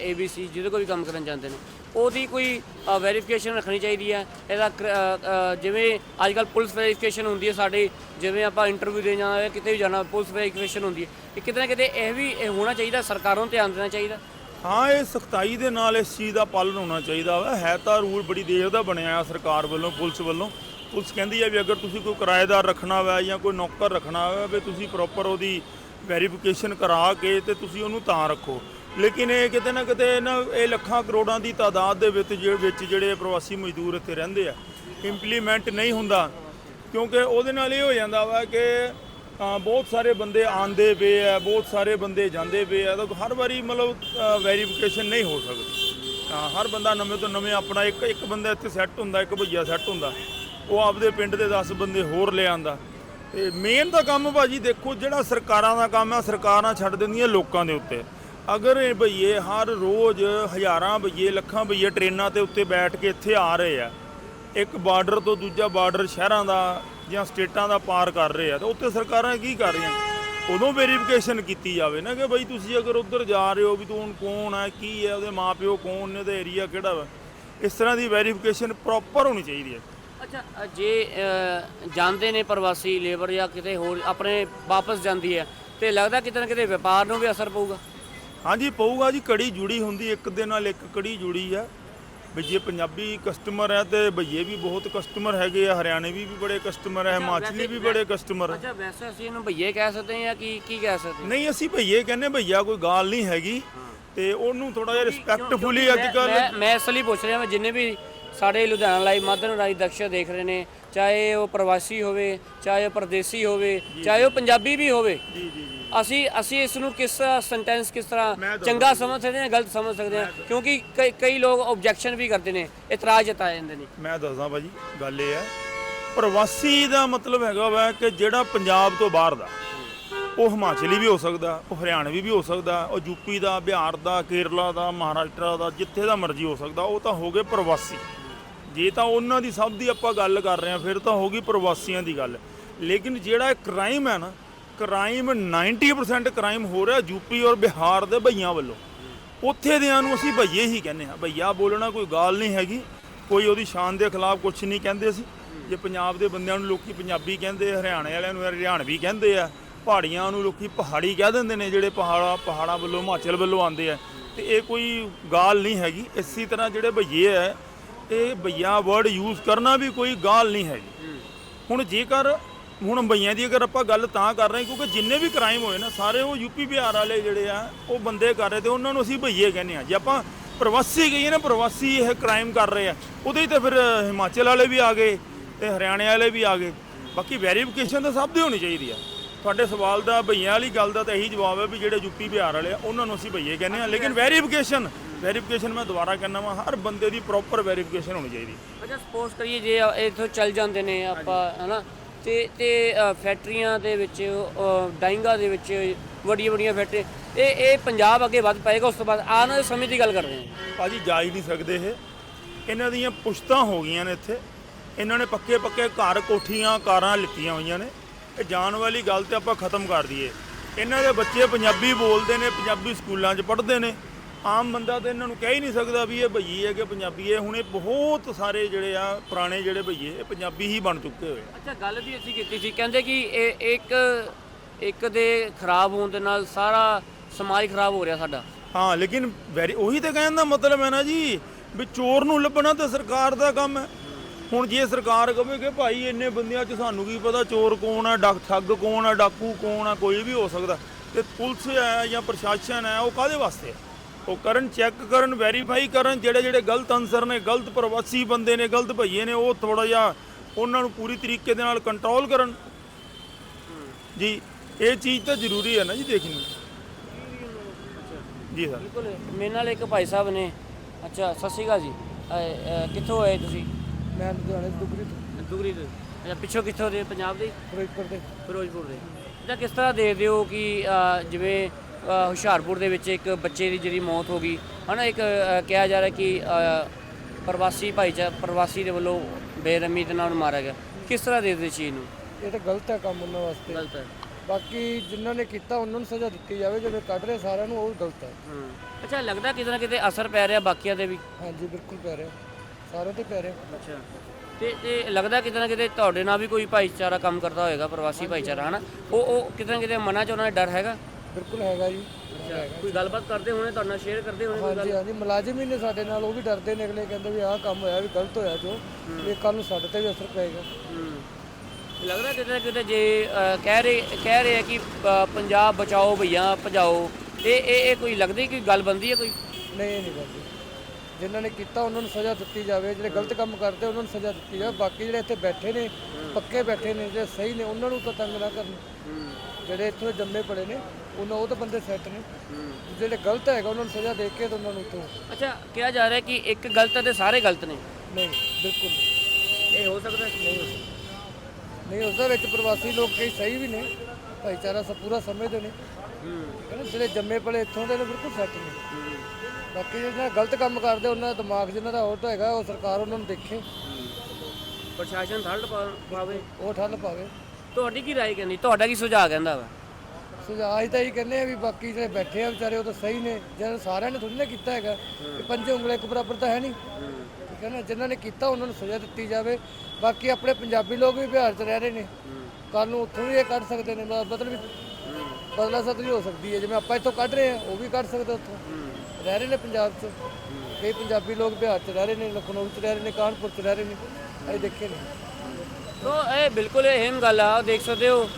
ਏਬੀਸੀ ਜਿਹਦੇ ਕੋਲ ਵੀ ਕੰਮ ਕਰਨ ਜਾਂਦੇ ਨੇ, ਉਹਦੀ ਕੋਈ ਵੈਰੀਫਿਕੇਸ਼ਨ ਰੱਖਣੀ ਚਾਹੀਦੀ ਹੈ। ਇਹਦਾ ਜਿਵੇਂ ਅੱਜ ਕੱਲ ਪੁਲਿਸ ਵੈਰੀਫਿਕੇਸ਼ਨ ਹੁੰਦੀ ਹੈ ਸਾਡੇ, ਜਿਵੇਂ ਆਪਾਂ ਇੰਟਰਵਿਊ ਦੇ ਜਾਣਾ ਕਿਤੇ ਵੀ ਜਾਣਾ, ਪੁਲਿਸ ਵੈਰੀਫਿਕੇਸ਼ਨ ਹੁੰਦੀ ਹੈ। ਇਹ ਕਿਤੇ ਨਾ ਕਿਤੇ ਇਹ ਵੀ, ਇਹ ਹੋਣਾ ਚਾਹੀਦਾ, ਸਰਕਾਰਾਂ ਨੂੰ ਧਿਆਨ ਦੇਣਾ ਚਾਹੀਦਾ। ਹਾਂ, ਇਹ ਸਖਤਾਈ ਦੇ ਨਾਲ ਇਸ ਚੀਜ਼ ਦਾ ਪਾਲਣ ਹੋਣਾ ਚਾਹੀਦਾ ਵਾ। ਹੈ ਤਾਂ ਰੂਲ ਬੜੀ ਦੇਰ ਦਾ ਬਣਿਆ ਆ ਸਰਕਾਰ ਵੱਲੋਂ, ਪੁਲਿਸ ਵੱਲੋਂ। ਪੁਲਿਸ ਕਹਿੰਦੀ ਹੈ ਵੀ ਅਗਰ ਤੁਸੀਂ ਕੋਈ ਕਿਰਾਏਦਾਰ ਰੱਖਣਾ ਵਾ ਜਾਂ ਕੋਈ ਨੌਕਰ ਰੱਖਣਾ ਵਾ, ਵੀ ਤੁਸੀਂ ਪ੍ਰੋਪਰ ਉਹਦੀ ਵੈਰੀਫਿਕੇਸ਼ਨ ਕਰਾ ਕੇ ਤੇ ਤੁਸੀਂ ਉਹਨੂੰ ਤਾਂ ਰੱਖੋ। ਲੇਕਿਨ ਇਹ ਕਿਤੇ ਨਾ ਕਿਤੇ ਨਾ ਇਹ ਲੱਖਾਂ ਕਰੋੜਾਂ ਦੀ ਤਾਦਾਦ ਦੇ ਵਿੱਚ ਜਿਹੜੇ ਵਿੱਚ ਜਿਹੜੇ ਪ੍ਰਵਾਸੀ ਮਜ਼ਦੂਰ ਇੱਥੇ ਰਹਿੰਦੇ ਆ। ਇੰਪਲੀਮੈਂਟ ਨਹੀਂ ਹੁੰਦਾ, ਕਿਉਂਕਿ ਉਹਦੇ ਨਾਲ ਇਹ ਹੋ ਜਾਂਦਾ ਵਾ ਕਿ ਬਹੁਤ ਸਾਰੇ ਬੰਦੇ ਆਂਦੇ ਪਏ ਆ ਬਹੁਤ ਸਾਰੇ ਬੰਦੇ ਜਾਂਦੇ ਪਏ ਆ ਤਾਂ ਹਰ ਵਾਰੀ ਮਤਲਬ ਵੈਰੀਫਿਕੇਸ਼ਨ ਨਹੀਂ ਹੋ ਸਕਦੀ। ਹਾਂ, ਹਰ ਬੰਦਾ ਨਵੇਂ ਤੋਂ ਨਵੇਂ ਆਪਣਾ ਇੱਕ ਇੱਕ ਬੰਦਾ ਇੱਥੇ ਸੈੱਟ ਹੁੰਦਾ ਇੱਕ ਭਈਆ ਸੈੱਟ ਹੁੰਦਾ। ਉਹ ਆਪਦੇ ਪਿੰਡ ਦੇ 10 ਬੰਦੇ ਹੋਰ ਲੈ ਆਂਦਾ ਤੇ ਮੇਨ ਦਾ ਕੰਮ ਭਾਜੀ ਦੇਖੋ ਜਿਹੜਾ ਸਰਕਾਰਾਂ ਦਾ ਕੰਮ ਆ ਸਰਕਾਰਾਂ ਛੱਡ ਦਿੰਦੀਆਂ ਲੋਕਾਂ ਦੇ ਉੱਤੇ। ਅਗਰ ਇਹ ਭਈਏ ਹਰ ਰੋਜ਼ ਹਜ਼ਾਰਾਂ ਭਈਏ ਲੱਖਾਂ ਭਈਏ ਟ੍ਰੇਨਾਂ ਦੇ ਉੱਤੇ ਬੈਠ ਕੇ ਇੱਥੇ ਆ ਰਹੇ ਆ ਇੱਕ ਬਾਰਡਰ ਤੋਂ ਦੂਜਾ ਬਾਰਡਰ ਸ਼ਹਿਰਾਂ ਦਾ ਜਾਂ ਸਟੇਟਾਂ ਦਾ ਪਾਰ ਕਰ ਰਹੇ ਆ ਤਾਂ ਉੱਥੇ ਸਰਕਾਰਾਂ ਕੀ ਕਰ ਰਹੀਆਂ? ਉਦੋਂ ਵੈਰੀਫਿਕੇਸ਼ਨ ਕੀਤੀ ਜਾਵੇ ਨਾ ਕਿ ਬਈ ਤੁਸੀਂ ਅਗਰ ਉੱਧਰ ਜਾ ਰਹੇ ਹੋ ਵੀ ਤੂੰ ਹੁਣ ਕੌਣ ਹੈ ਕੀ ਹੈ ਉਹਦੇ ਮਾਪਿਓ ਕੌਣ ਨੇ ਉਹਦਾ ਏਰੀਆ ਕਿਹੜਾ ਵਾ? ਇਸ ਤਰ੍ਹਾਂ ਦੀ ਵੈਰੀਫਿਕੇਸ਼ਨ ਪ੍ਰੋਪਰ ਹੋਣੀ ਚਾਹੀਦੀ ਹੈ। ਅੱਛਾ ਜੇ ਜਾਂਦੇ ਨੇ ਪ੍ਰਵਾਸੀ ਲੇਬਰ ਜਾਂ ਕਿਤੇ ਹੋਰ ਆਪਣੇ ਵਾਪਸ ਜਾਂਦੀ ਹੈ ਤੇ ਲੱਗਦਾ ਕਿਤੇ ਨਾ ਕਿਤੇ ਵਪਾਰ ਨੂੰ ਵੀ ਅਸਰ ਪਊਗਾ? ਹਾਂਜੀ ਪਊਗਾ ਜੀ ਕੜੀ ਜੁੜੀ ਹੁੰਦੀ ਇੱਕ ਦੇ ਨਾਲ ਇੱਕ ਕੜੀ ਜੁੜੀ ਆ। ਵੀ ਜੇ ਪੰਜਾਬੀ ਕਸਟਮਰ ਹੈ ਤੇ ਭਈਏ ਵੀ ਬਹੁਤ ਕਸਟਮਰ ਹੈਗੇ ਆ ਹਰਿਆਣਵੀ ਵੀ ਬੜੇ ਕਸਟਮਰ ਹੈ ਹਿਮਾਚਲੀ ਵੀ ਬੜੇ ਕਸਟਮਰ ਹੈ ਅੱਛਾ ਵੈਸੇ ਅਸੀਂ ਇਹਨੂੰ ਭਈਏ ਕਹਿ ਸਕਦੇ ਹਾਂ ਕਿ ਕੀ ਕਹਿ ਸਕਦੇ ਨਹੀਂ ਅਸੀਂ ਭਈਏ ਕਹਿੰਦੇ ਭਈਆ ਕੋਈ ਗਾਲ ਨਹੀਂ ਹੈਗੀ। ਤੇ ਉਹਨੂੰ ਥੋੜਾ ਜਿਹਾ ਰਿਸਪੈਕਟਫੁਲੀ ਅੱਜ ਮੈਂ- ਕੱਲ ਮੈਂ ਇਸ ਲਈ ਪੁੱਛ ਰਿਹਾ ਮੈਂ ਜਿੰਨੇ ਵੀ ਸਾਡੇ ਲੁਧਿਆਣਾ ਲਾਈਵ ਮਾਧਨ ਰਾਈ ਦਕਸ਼ ਦੇਖ ਰਹੇ ਨੇ ਚਾਹੇ ਉਹ ਪ੍ਰਵਾਸੀ ਹੋਵੇ ਚਾਹੇ ਉਹ ਪਰਦੇਸੀ ਹੋਵੇ ਚਾਹੇ ਉਹ ਪੰਜਾਬੀ ਵੀ ਹੋਵੇ ਜੀ ਜੀ ਜੀ। ਅਸੀਂ ਅਸੀਂ ਇਸ ਨੂੰ ਕਿਸ ਸੈਂਟੈਂਸ ਕਿਸ ਤਰ੍ਹਾਂ ਚੰਗਾ ਸਮਝ ਸਕਦੇ ਹਾਂ ਗਲਤ ਸਮਝ ਸਕਦੇ ਹਾਂ? ਕਿਉਂਕਿ ਕਈ ਕਈ ਲੋਕ ਆਬਜੈਕਸ਼ਨ ਵੀ ਕਰਦੇ ਨੇ ਇਤਰਾਜ਼ ਜਤਾਏ ਜਾਂਦੇ ਨੇ। ਮੈਂ ਦੱਸਦਾ ਭਾਜੀ ਗੱਲ ਇਹ ਹੈ। ਪ੍ਰਵਾਸੀ ਦਾ ਮਤਲਬ ਹੈਗਾ ਵਾ ਕਿ ਜਿਹੜਾ ਪੰਜਾਬ ਤੋਂ ਬਾਹਰ ਦਾ ਉਹ ਹਿਮਾਚਲੀ ਵੀ ਹੋ ਸਕਦਾ ਉਹ ਹਰਿਆਣਵੀ ਵੀ ਹੋ ਸਕਦਾ ਉਹ ਯੂਪੀ ਦਾ ਬਿਹਾਰ ਦਾ ਕੇਰਲਾ ਦਾ ਮਹਾਰਾਸ਼ਟਰ ਦਾ ਜਿੱਥੇ ਦਾ ਮਰਜ਼ੀ ਹੋ ਸਕਦਾ ਉਹ ਤਾਂ ਹੋ ਗਏ ਪ੍ਰਵਾਸੀ। ਜੇ ਤਾਂ ਉਹਨਾਂ ਦੀ ਸਭ ਦੀ ਆਪਾਂ ਗੱਲ ਕਰ ਰਹੇ ਹਾਂ ਫਿਰ ਤਾਂ ਹੋ ਗਈ ਪ੍ਰਵਾਸੀਆਂ ਦੀ ਗੱਲ। ਲੇਕਿਨ ਜਿਹੜਾ ਕ੍ਰਾਈਮ ਹੈ ਨਾ ਕ੍ਰਾਈਮ 90% ਕ੍ਰਾਈਮ ਹੋ ਰਿਹਾ ਯੂਪੀ ਔਰ ਬਿਹਾਰ ਦੇ ਭਈਆਂ ਵੱਲੋਂ। ਉੱਥੇ ਦਿਆਂ ਨੂੰ ਅਸੀਂ ਭਈਏ ਹੀ ਕਹਿੰਦੇ ਹਾਂ। ਭਈਆ ਬੋਲਣਾ ਕੋਈ ਗੱਲ ਨਹੀਂ ਹੈਗੀ। ਕੋਈ ਉਹਦੀ ਸ਼ਾਨ ਦੇ ਖਿਲਾਫ ਕੁਝ ਨਹੀਂ ਕਹਿੰਦੇ ਅਸੀਂ। ਜੇ ਪੰਜਾਬ ਦੇ ਬੰਦਿਆਂ ਨੂੰ ਲੋਕੀ ਪੰਜਾਬੀ ਕਹਿੰਦੇ, ਹਰਿਆਣੇ ਵਾਲਿਆਂ ਨੂੰ ਹਰਿਆਣਵੀ ਕਹਿੰਦੇ ਆ, ਪਹਾੜੀਆਂ ਨੂੰ ਲੋਕੀ ਪਹਾੜੀ ਕਹਿ ਦਿੰਦੇ ਨੇ, ਜਿਹੜੇ ਪਹਾੜਾ, ਪਹਾੜਾਂ ਵੱਲੋਂ, ਹਿਮਾਚਲ ਵੱਲੋਂ ਆਉਂਦੇ ਆ। ਤੇ ਇਹ ਕੋਈ ਗੱਲ ਨਹੀਂ ਹੈਗੀ। ਇਸੇ ਤਰ੍ਹਾਂ ਜਿਹੜੇ ਭਈਏ ਆ, ਇਹ ਭਈਆ ਵਰਡ ਯੂਜ਼ ਕਰਨਾ ਵੀ ਕੋਈ ਗੱਲ ਨਹੀਂ ਹੈਗੀ। ਹੁਣ ਜੇਕਰ ਹੁਣ ਭਈਆਂ ਦੀ ਅਗਰ ਆਪਾਂ ਗੱਲ ਤਾਂ ਕਰ ਰਹੇ ਕਿਉਂਕਿ ਜਿੰਨੇ ਵੀ ਕ੍ਰਾਈਮ ਹੋਏ ਨਾ ਸਾਰੇ ਉਹ ਯੂਪੀ ਬਿਹਾਰ ਵਾਲੇ ਜਿਹੜੇ ਆ ਉਹ ਬੰਦੇ ਕਰ ਰਹੇ ਤੇ ਉਹਨਾਂ ਨੂੰ ਅਸੀਂ ਭਈਏ ਕਹਿੰਦੇ ਆ ਜੇ ਆਪਾਂ ਪ੍ਰਵਾਸੀ ਕਹੀਏ ਨਾ ਪ੍ਰਵਾਸੀ ਇਹ ਕ੍ਰਾਈਮ ਕਰ ਰਹੇ ਆ ਉਹਦੇ ਹੀ ਤਾਂ ਫਿਰ ਹਿਮਾਚਲ ਵਾਲੇ ਵੀ ਆ ਗਏ ਤੇ ਹਰਿਆਣੇ ਵਾਲੇ ਵੀ ਆ ਗਏ। ਬਾਕੀ ਵੈਰੀਫਿਕੇਸ਼ਨ ਤਾਂ ਸਭ ਦੀ ਹੋਣੀ ਚਾਹੀਦੀ ਆ। ਤੁਹਾਡੇ ਸਵਾਲ ਦਾ ਭਈਆਂ ਵਾਲੀ ਗੱਲ ਦਾ ਤਾਂ ਇਹੀ ਜਵਾਬ ਹੈ ਵੀ ਜਿਹੜੇ ਯੂਪੀ ਬਿਹਾਰ ਵਾਲੇ ਆ ਉਹਨਾਂ ਨੂੰ ਅਸੀਂ ਭਈਏ ਕਹਿੰਦੇ ਆ ਲੇਕਿਨ ਵੈਰੀਫਿਕੇਸ਼ਨ ਵੈਰੀਫਿਕੇਸ਼ਨ ਮੈਂ ਦੁਬਾਰਾ ਕਹਿੰਦਾ ਵਾਂ ਹਰ ਬੰਦੇ ਦੀ ਪ੍ਰੋਪਰ ਵੈਰੀਫਿਕੇਸ਼ਨ ਹੋਣੀ ਚਾਹੀਦੀ। ਅੱਛਾ ਸਪੋਜ਼ ਕਰੀਏ ਜੇ ਇੱਥੋਂ ਚੱਲ ਜਾਂਦੇ ਨੇ ਆਪਾਂ ਹਨਾ ਤੇ ਤੇ ਫੈਕਟਰੀਆਂ ਦੇ ਵਿੱਚ ਅ, ਦੇ ਵਿੱਚ ਵੱਡੀਆਂ ਵੱਡੀਆਂ ਫੈਕਟਰੀ ਇਹ ਇਹ ਪੰਜਾਬ ਅੱਗੇ ਵੱਧ ਪਾਏਗਾ ਉਸ ਤੋਂ ਬਾਅਦ ਆਉਣ ਵਾਲੇ ਸਮੇਂ ਦੀ ਗੱਲ ਕਰ ਰਹੇ ਹਾਂ। ਭਾਜੀ ਜਾ ਹੀ ਨਹੀਂ ਸਕਦੇ ਇਹ। ਇਹਨਾਂ ਦੀਆਂ ਪੁਸ਼ਤਾਂ ਹੋ ਗਈਆਂ ਨੇ ਇੱਥੇ। ਇਹਨਾਂ ਨੇ ਪੱਕੇ ਪੱਕੇ ਘਰ ਕੋਠੀਆਂ ਕਾਰਾਂ ਲਿੱਤੀਆਂ ਹੋਈਆਂ ਨੇ। ਇਹ ਜਾਣ ਵਾਲੀ ਗੱਲ ਤੇ ਆਪਾਂ ਖਤਮ ਕਰ ਦਈਏ। ਇਹਨਾਂ ਦੇ ਬੱਚੇ ਪੰਜਾਬੀ ਬੋਲਦੇ ਨੇ ਪੰਜਾਬੀ ਸਕੂਲਾਂ 'ਚ ਪੜ੍ਹਦੇ ਨੇ। ਆਮ ਬੰਦਾ ਤਾਂ ਇਹਨਾਂ ਨੂੰ ਕਹਿ ਹੀ ਨਹੀਂ ਸਕਦਾ ਵੀ ਇਹ ਭਈਏ ਹੈ ਕਿ ਪੰਜਾਬੀ ਹੈ ਹੁਣ ਇਹ ਬਹੁਤ ਸਾਰੇ ਜਿਹੜੇ ਆ ਪੁਰਾਣੇ ਜਿਹੜੇ ਭਈਏ ਇਹ ਪੰਜਾਬੀ ਹੀ ਬਣ ਚੁੱਕੇ ਹੋਏ ਆ। ਅੱਛਾ ਗੱਲ ਵੀ ਅਸੀਂ ਕੀਤੀ ਸੀ। ਕਹਿੰਦੇ ਕਿ ਇਹ ਇੱਕ ਇੱਕ ਦੇ ਖਰਾਬ ਹੋਣ ਦੇ ਨਾਲ ਸਾਰਾ ਸਮਾਜ ਖਰਾਬ ਹੋ ਰਿਹਾ ਸਾਡਾ। ਹਾਂ ਲੇਕਿਨ ਵੈਰੀ ਉਹੀ ਤਾਂ ਕਹਿਣ ਦਾ ਮਤਲਬ ਹੈ ਨਾ ਜੀ ਵੀ ਚੋਰ ਨੂੰ ਲੱਭਣਾ ਤਾਂ ਸਰਕਾਰ ਦਾ ਕੰਮ ਹੈ। ਹੁਣ ਜੇ ਸਰਕਾਰ ਕਹੇ ਕਿ ਭਾਈ ਇੰਨੇ ਬੰਦਿਆਂ 'ਚ ਸਾਨੂੰ ਕੀ ਪਤਾ ਚੋਰ ਕੌਣ ਹੈ ਡਾਕ ਠੱਗ ਕੌਣ ਹੈ ਡਾਕੂ ਕੌਣ ਹੈ ਕੋਈ ਵੀ ਹੋ ਸਕਦਾ। ਤੇ ਪੁਲਿਸ ਹੈ ਜਾਂ ਪ੍ਰਸ਼ਾਸਨ ਹੈ ਉਹ ਕਾਦੇ ਵਾਸਤੇ ਹੈ? ਉਹ ਕਰਨ ਚੈੱਕ ਕਰਨ ਵੈਰੀਫਾਈ ਕਰਨ ਜਿਹੜੇ ਜਿਹੜੇ ਗਲਤ ਅਨਸਰ ਨੇ ਗਲਤ ਪ੍ਰਵਾਸੀ ਬੰਦੇ ਨੇ ਗਲਤ ਭਈਏ ਨੇ ਉਹ ਥੋੜਾ ਜਿਹਾ ਉਹਨਾਂ ਨੂੰ ਪੂਰੀ ਤਰੀਕੇ ਦੇ ਨਾਲ ਕੰਟਰੋਲ ਕਰਨ। ਜੀ ਇਹ ਚੀਜ਼ ਤਾਂ ਜ਼ਰੂਰੀ ਹੈ ਨਾ ਜੀ ਦੇਖਣੀ। ਜੀ ਸਰ। ਬਿਲਕੁਲ ਮੇਰੇ ਨਾਲ ਇੱਕ ਭਾਈ ਸਾਹਿਬ ਨੇ। ਅੱਛਾ ਸਤਿ ਸ਼੍ਰੀ ਅਕਾਲ ਜੀ। ਕਿੱਥੋਂ ਆਏ ਤੁਸੀਂ? ਮੈਂ ਲੁਧਿਆਣੇ ਦੁਗਰੀ ਤੋਂ। ਦੁਗਰੀ ਤੋਂ। ਅੱਛਾ ਪਿੱਛੋਂ ਕਿੱਥੋਂ ਦੇ? ਪੰਜਾਬ ਦੇ? ਫਿਰੋਜ਼ਪੁਰ ਦੇ। ਫਿਰੋਜ਼ਪੁਰ ਦੇ। ਜਾਂ ਕਿਸ ਤਰ੍ਹਾਂ ਦੇਖਦੇ ਹੋ ਕਿ ਜਿਵੇਂ ਹੁਸ਼ਿਆਰਪੁਰ ਦੇ ਵਿੱਚ ਇੱਕ ਬੱਚੇ ਦੀ ਜਿਹੜੀ ਮੌਤ ਹੋ ਗਈ। ਹਨਾ ਇੱਕ ਕਿਹਾ ਜਾ ਰਿਹਾ ਕਿ ਪ੍ਰਵਾਸੀ ਭਾਈਚਾਰਾ ਪ੍ਰਵਾਸੀ ਦੇ ਵੱਲੋਂ ਬੇਰਹਿਮੀ ਦੇ ਨਾਲ ਮਾਰਿਆ ਗਿਆ। ਕਿਸ ਤਰ੍ਹਾਂ ਦੇਖਦੇ ਇਸ ਚੀਜ਼ ਨੂੰ? ਇਹ ਤਾਂ ਗਲਤ ਹੈ ਕੰਮ ਉਹਨਾਂ ਵਾਸਤੇ। ਗਲਤ ਹੈ। ਬਾਕੀ ਜਿਨ੍ਹਾਂ ਨੇ ਕੀਤਾ ਉਹਨਾਂ ਨੂੰ ਸਜ਼ਾ ਦਿੱਤੀ ਜਾਵੇ ਜਿਵੇਂ ਕੱਢ ਰਹੇ ਸਾਰਿਆਂ ਨੂੰ ਉਹ ਗਲਤ ਹੈ। ਹੂੰ। ਅੱਛਾ ਲੱਗਦਾ ਕਿਤੇ ਨਾ ਕਿਤੇ ਅਸਰ ਪੈ ਰਿਹਾ ਬਾਕੀਆਂ ਦੇ ਵੀ। ਹਾਂਜੀ ਬਿਲਕੁਲ ਪੈ ਰਿਹਾ। ਸਾਰਿਆਂ ਤੇ ਪੈ ਰਿਹਾ। ਅੱਛਾ। ਤੇ ਤੇ ਲੱਗਦਾ ਕਿਤੇ ਨਾ ਕਿਤੇ ਤੁਹਾਡੇ ਨਾਲ ਵੀ ਕੋਈ ਭਾਈਚਾਰਾ ਕੰਮ ਕਰਦਾ ਹੋਏਗਾ ਪ੍ਰਵਾਸੀ ਭਾਈਚਾਰਾ ਹਨਾ? ਉਹ ਉਹ ਕਿਤੇ ਨਾ ਕਿਤੇ ਮਨਾਂ 'ਚ ਉਹਨਾਂ ਦਾ ਡਰ ਹੈਗਾ? ਬਿਲਕੁਲ ਹੈਗਾ ਜੀ। ਕੋਈ ਗੱਲਬਾਤ ਕਰਦੇ ਹੋਣੇ ਤੁਹਾਡੇ ਨਾਲ ਸ਼ੇਅਰ ਕਰਦੇ ਹੋਣੇ ਕੋਈ ਗੱਲ? ਹਾਂਜੀ ਹਾਂਜੀ ਮੁਲਾਜ਼ਮ ਹੀ ਨੇ ਸਾਡੇ ਨਾਲ ਉਹ ਵੀ ਡਰਦੇ ਨੇ ਅਗਲੇ ਕਹਿੰਦੇ ਵੀ ਆਹ ਕੰਮ ਹੋਇਆ ਵੀ ਗਲਤ ਹੋਇਆ ਜੋ ਇਹ ਕੱਲ ਨੂੰ ਸਾਡੇ ਤੇ ਵੀ ਅਸਰ ਪਏਗਾ। ਹੂੰ। ਲੱਗਦਾ ਕਿਤੇ ਨਾ ਕਿਤੇ ਜੇ ਅ, ਕਹਿ ਰਹੇ ਕਹਿ ਰਹੇ ਆ ਕਿ ਅ, ਪੰਜਾਬ ਬਚਾਓ ਭਈਆ ਭਜਾਓ ਇਹ ਇਹ ਇਹ ਕੋਈ ਲੱਗਦੀ ਕਿ ਗੱਲ ਬੰਦੀ ਹੈ ਕੋਈ? ਨਹੀਂ ਇਹ ਨਹੀਂ ਕਰਦੇ ਜਿਨ੍ਹਾਂ ਨੇ ਕੀਤਾ ਉਹਨਾਂ ਨੂੰ ਸਜ਼ਾ ਦਿੱਤੀ ਜਾਵੇ ਜਿਹੜੇ ਗਲਤ ਕੰਮ ਕਰਦੇ ਉਹਨਾਂ ਨੂੰ ਸਜ਼ਾ ਦਿੱਤੀ ਜਾਵੇ। ਬਾਕੀ ਜਿਹੜੇ ਇੱਥੇ ਬੈਠੇ ਨੇ ਪੱਕੇ ਬੈਠੇ ਨੇ ਜਿਹੜੇ ਸਹੀ ਨੇ ਉਹਨਾਂ ਨੂੰ ਤਾਂ ਤੰਗ ਨਾ ਕਰਨ। ਜਿਹੜੇ ਇੱਥੋਂ ਦੇ ਜੰਮੇ ਪੜੇ ਨੇ ਉਹਨਾਂ ਉਹ ਤਾਂ ਬੰਦੇ ਸੈੱਟ ਨੇ। ਜਿਹੜੇ ਗਲਤ ਹੈਗਾ ਉਹਨਾਂ ਨੂੰ ਸਜ਼ਾ ਦੇ ਕੇ ਤਾਂ ਉਹਨਾਂ ਨੂੰ ਇੱਥੋਂ ਅੱਛਾ ਕਿਹਾ ਜਾ ਰਿਹਾ ਕਿ ਇੱਕ ਗਲਤ ਤੇ ਸਾਰੇ ਗਲਤ ਨੇ? ਨਹੀਂ ਬਿਲਕੁਲ ਨਹੀਂ। ਇਹ ਹੋ ਸਕਦਾ ਨਹੀਂ ਹੋ ਨਹੀਂ ਉਸਦੇ ਵਿੱਚ ਪ੍ਰਵਾਸੀ ਲੋਕ ਕਈ ਸਹੀ ਵੀ ਨੇ। ਭਾਈਚਾਰਾ ਸਭ ਪੂਰਾ ਸਮਝਦੇ ਨੇ। ਹੈ ਨਾ ਜਿਹੜੇ ਜੰਮੇ ਪਲੇ ਇੱਥੋਂ ਦੇ ਨੇ ਬਿਲਕੁਲ ਸੈੱਟ ਨੇ। ਬਾਕੀ ਜਿਹੜਾ ਗਲਤ ਕੰਮ ਕਰਦੇ ਉਹਨਾਂ ਦਾ ਦਿਮਾਗ ਜਿਨ੍ਹਾਂ ਦਾ ਆਊਟ ਹੈਗਾ ਉਹ ਸਰਕਾਰ ਉਹਨਾਂ ਨੂੰ ਦੇਖੇ। ਪ੍ਰਸ਼ਾਸਨ ਥਲੜ ਪਾਵੇ। ਉਹ ਠੱਲ ਪਾਵੇ। ਤੁਹਾਡੀ ਕੀ ਰਾਏ ਕਹਿੰਦੀ? ਤੁਹਾਡਾ ਕੀ ਸੁਝਾਅ ਕਹਿੰਦਾ ਵਾ? ਸੁਝਾਅ ਤਾਂ ਹੀ ਕਹਿੰਦੇ ਆ ਵੀ ਬਾਕੀ ਜਿਹੜੇ ਬੈਠੇ ਆ ਵਿਚਾਰੇ ਉਹ ਤਾਂ ਸਹੀ ਨੇ। ਜਿਹਨਾਂ ਸਾਰਿਆਂ ਨੇ ਥੋੜੀ ਨਾ ਕੀਤਾ ਹੈਗਾ। ਇਹ ਪੰਜੇ ਉਂਗਲੇ ਇੱਕ ਬਰਾਬਰ ਤਾਂ ਹੈ ਨਹੀਂ। ਠੀਕ ਹੈ ਨਾ? ਜਿਨ੍ਹਾਂ ਨੇ ਕੀਤਾ ਉਹਨਾਂ ਨੂੰ ਸਜ਼ਾ ਦਿੱਤੀ ਜਾਵੇ। ਬਾਕੀ ਆਪਣੇ ਪੰਜਾਬੀ ਲੋਕ ਵੀ ਬਿਹਾਰ 'ਚ ਰਹਿ ਰਹੇ ਨੇ। ਕੱਲ ਨੂੰ ਉੱਥੋਂ ਵੀ ਇਹ ਕੱਢ ਸਕਦੇ ਨੇ। ਮਤਲਬ ਵੀ ਬਦਲਾ ਸਦਰੀ ਹੋ ਸਕਦੀ ਹੈ। ਜਿਵੇਂ ਆਪਾਂ ਇੱਥੋਂ ਕੱਢ ਰਹੇ ਆ ਉਹ ਵੀ ਕੱਢ ਸਕਦੇ ਉੱਥੋਂ। ਰਹਿ ਰਹੇ ਨੇ ਪੰਜਾਬ 'ਚ। ਕਈ ਪੰਜਾਬੀ ਲੋਕ ਬਿਹਾਰ 'ਚ ਰਹਿ ਰਹੇ ਨੇ ਲਖਨਊ 'ਚ ਰਹਿ ਰਹੇ ਨੇ ਕਾਨਪੁਰ 'ਚ ਰਹਿ ਰਹੇ ਨੇ। ਅਸੀਂ ਦੇਖੇ ਨੇ। ਤੋ ਇਹ ਬਿਲਕੁਲ ਅਹਿਮ ਗੱਲ ਆ, ਦੇਖ ਸਕਦੇ ਹੋ।